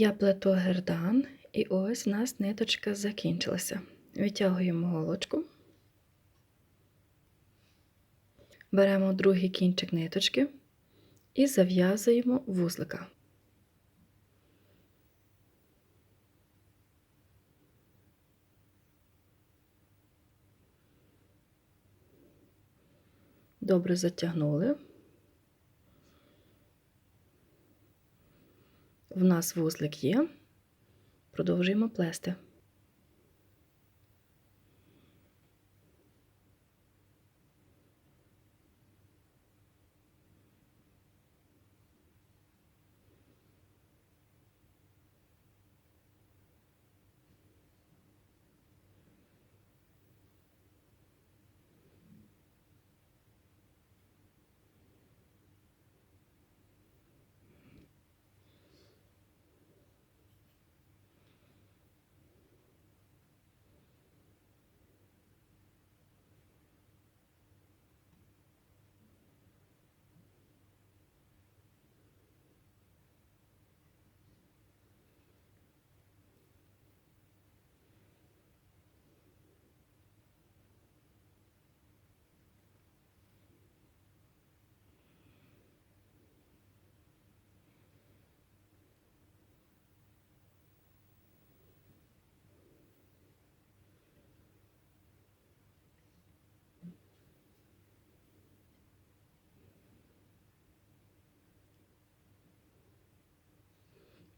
Я плету гердан, і ось у нас ниточка закінчилася. Витягуємо голочку. Беремо другий кінчик ниточки і зав'язуємо вузлика. Добре затягнули. В нас вузлик є. Продовжуємо плести.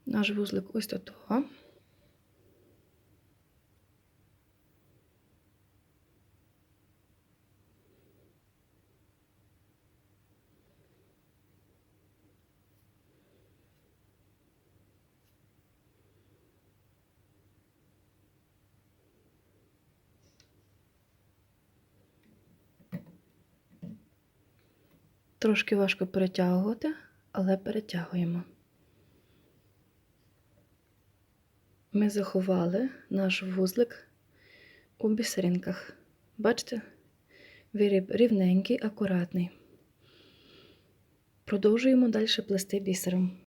Наш вузлик ось до того. Трошки важко перетягувати, але перетягуємо. Ми заховали наш вузлик у бісеринках. Бачите? Виріб рівненький, акуратний. Продовжуємо далі плести бісером.